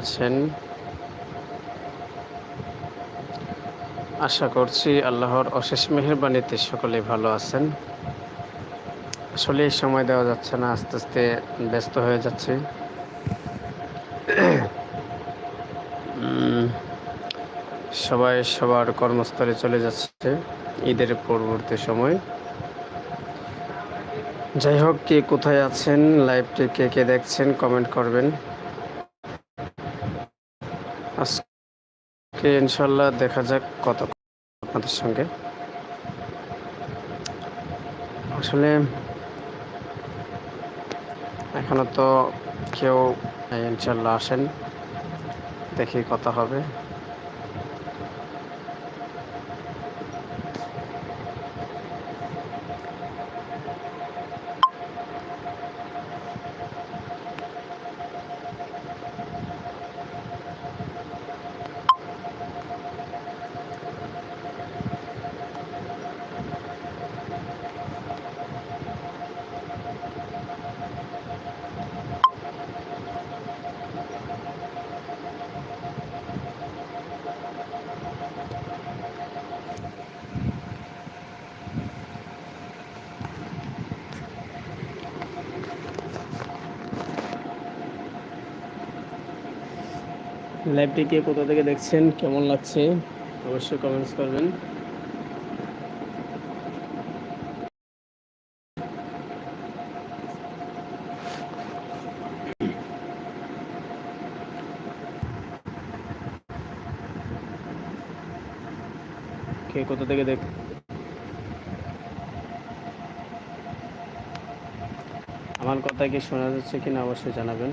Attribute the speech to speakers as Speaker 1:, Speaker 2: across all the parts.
Speaker 1: আছেন? আশা করছি আল্লাহর অশেষ মেহরবানিতে সকলে ভালো আছেন। আসলে সময় দেওয়া যাচ্ছে না, আস্তে আস্তে ব্যস্ত হয়ে যাচ্ছে। সবাই সবার কর্মস্থলে চলে যাচ্ছে ঈদের পরবর্তী সময়। যাই হোক, কে কোথায় আছেন, লাইভটি কে কে দেখছেন, কমেন্ট করবেন। আজকে ইনশাল্লাহ দেখা যাক কত আপনাদের সঙ্গে। আসলে এখনও তো কেউ ইনশাল্লাহ আসেন, দেখি কথা হবে। লাইভটিকে কোথা থেকে দেখছেন, কেমন লাগছে, অবশ্যই কমেন্টস করবেন। কে কোথা থেকে দেখ আমার কথা কি শোনা যাচ্ছে কিনা, অবশ্যই জানাবেন।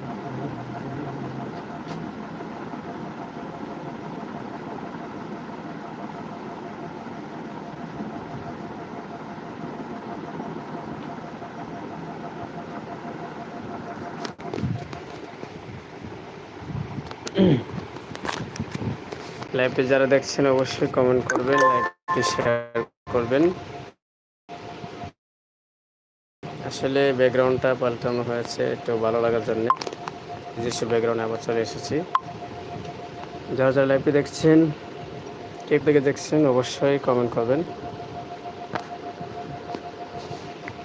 Speaker 1: লাইভটি যারা দেখছেন, অবশ্যই কমেন্ট করবেন লাইভটি শেয়ার করবেন। আসলে ব্যাকগ্রাউন্ডটা পাল্টানো হয়েছে একটু ভালো লাগার জন্য। নিজস্ব ব্যাকগ্রাউন্ডে আবার চলে এসেছি। যারা যারা লাইভটি দেখছেন কে থেকে দেখছেন, অবশ্যই কমেন্ট করবেন।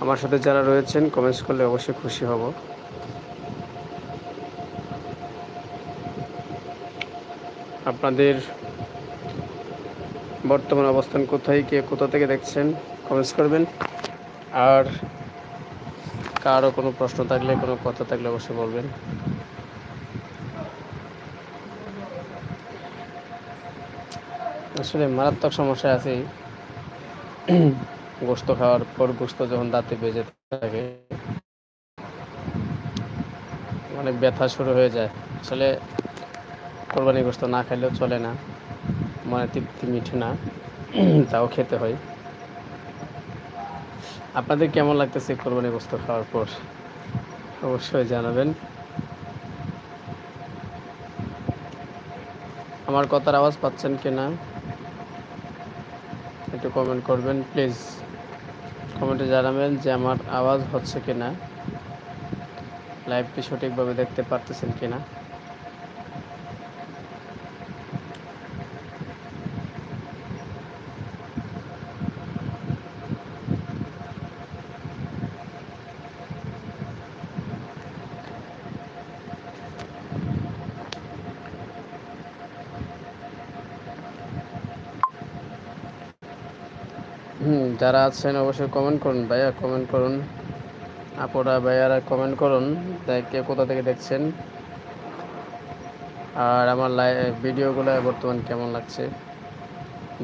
Speaker 1: আমার সাথে যারা রয়েছেন কমেন্টস করলে অবশ্যই খুশি হব। আপনাদের বর্তমান অবস্থান কোথায়, কে কোথা থেকে দেখছেন কমেন্টস করবেন। আর কারও কোনো প্রশ্ন থাকলে, কোনো কথা থাকলে অবশ্যই বলবেন। আসলে মারাত্মক সমস্যা আছে। গোস্ত খাওয়ার পর গোস্ত যখন দাঁতে বেজে থাকে মানে ব্যথা শুরু হয়ে যায়। আসলে কোরবানি গোস্ত না খাইলেও চলে না। মানে তৃপ্তি মিঠে না, তাও খেতে হয়। আপনাদের কেমন লাগতেছে কোরবানি গোস্ত খাওয়ার পর? অবশ্যই জানাবেন। আমার কথার আওয়াজ পাচ্ছেন কি না একটু কমেন্ট করবেন প্লিজ কমেন্টে জানাবেন যে আমার আওয়াজ হচ্ছে কি না লাইভটি সঠিকভাবে দেখতে পারতেছেন কি না হুম, যারা আছেন অবশ্যই কমেন্ট করুন ভাইয়া কমেন্ট করুন। আপনারা ভাইয়ারা কমেন্ট করুন কে কোথা থেকে দেখছেন। আর আমার ভিডিওগুলো বর্তমান কেমন লাগছে?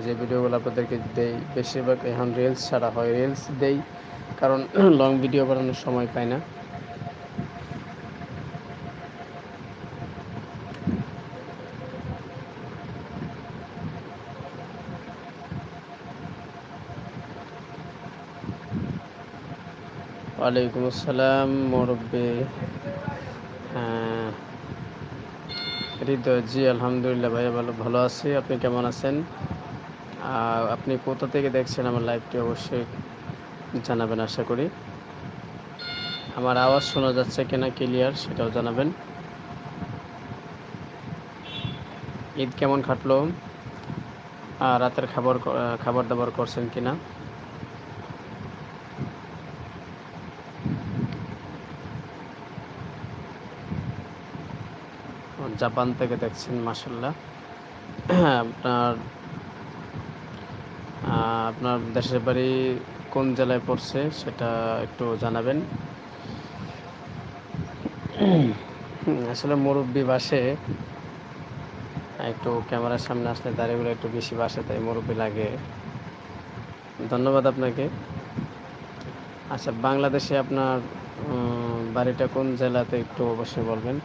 Speaker 1: যে ভিডিওগুলো আপনাদেরকে দেই, বেশিরভাগ এখন রিলস ছাড়া হয় রিলস দেই, কারণ লং ভিডিও বানানোর সময় পাই না। ওয়ালাইকুম আসসালাম, মুরব্বী। হ্যাঁ। হৃদয় জি আলহামদুলিল্লাহ, ভাইয়া ভালো ভালো আছি। আপনি কেমন আছেন? আপনি কোথা থেকে দেখছেন আমার লাইভটি অবশ্যই জানাবেন, আশা করি। আমার আওয়াজ শোনা যাচ্ছে কিনা ক্লিয়ার, সেটাও জানাবেন। ঈদ কেমন কাটলো? রাতের খাবার খাবার দাবার করছেন কিনা? জাপান থেকে দেখছেন মাসাল্লাহ আপনার আপনার দেশের বাড়ি কোন জেলায় পড়ছে সেটা একটু জানাবেন। আসলে মুরব্বী বাসে, একটু ক্যামেরার সামনে আসলে দাঁড়িয়েগুলো একটু বেশি বাসে, তাই মুরব্বী লাগে। ধন্যবাদ আপনাকে। আচ্ছা বাংলাদেশে আপনার বাড়িটা কোন জেলাতে একটু অবশ্যই বলবেন?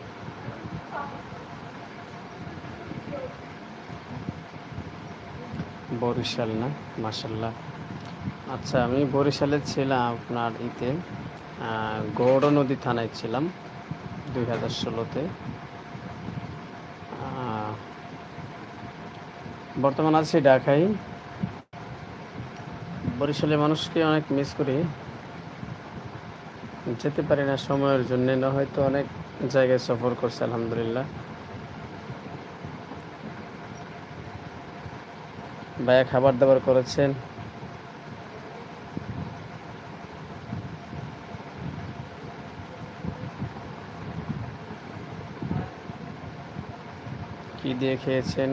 Speaker 1: বরিশাল না? মাসাল্লাহ আচ্ছা আমি বরিশালে ছিলাম আপনার ইতে। গৌড় নদী থানায় ছিলাম দুই হাজার ষোলোতে। বর্তমান আছি ঢাকায়। বরিশালের মানুষকে অনেক মিস করি। যেতে পারি না সময়ের জন্য, না হয়তো অনেক জায়গায় সফর করছে, আলহামদুলিল্লাহ। ভাইয়া খাবার দাবার করেছেন। কি দিয়ে খেয়েছেন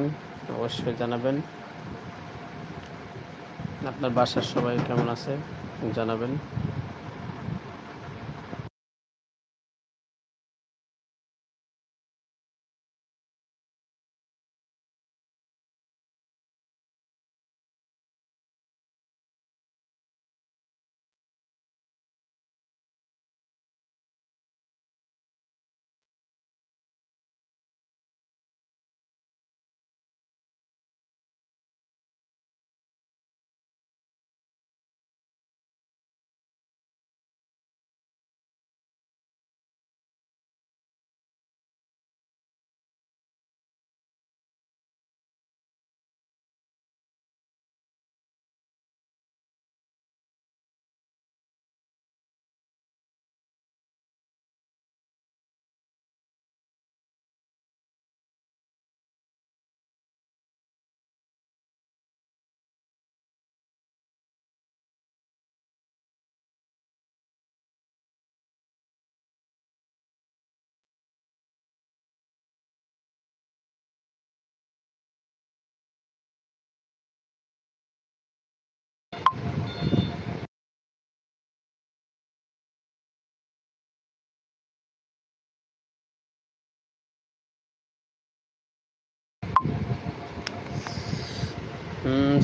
Speaker 1: অবশ্যই জানাবেন। আপনার বাসার সবাই কেমন আছে? জানাবেন।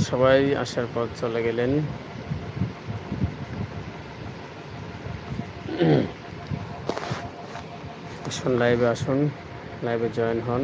Speaker 1: সবাই আসার পর চলে গেলেন। আসুন লাইভে আসুন লাইভে জয়েন হন।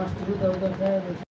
Speaker 1: mas construída outra vez.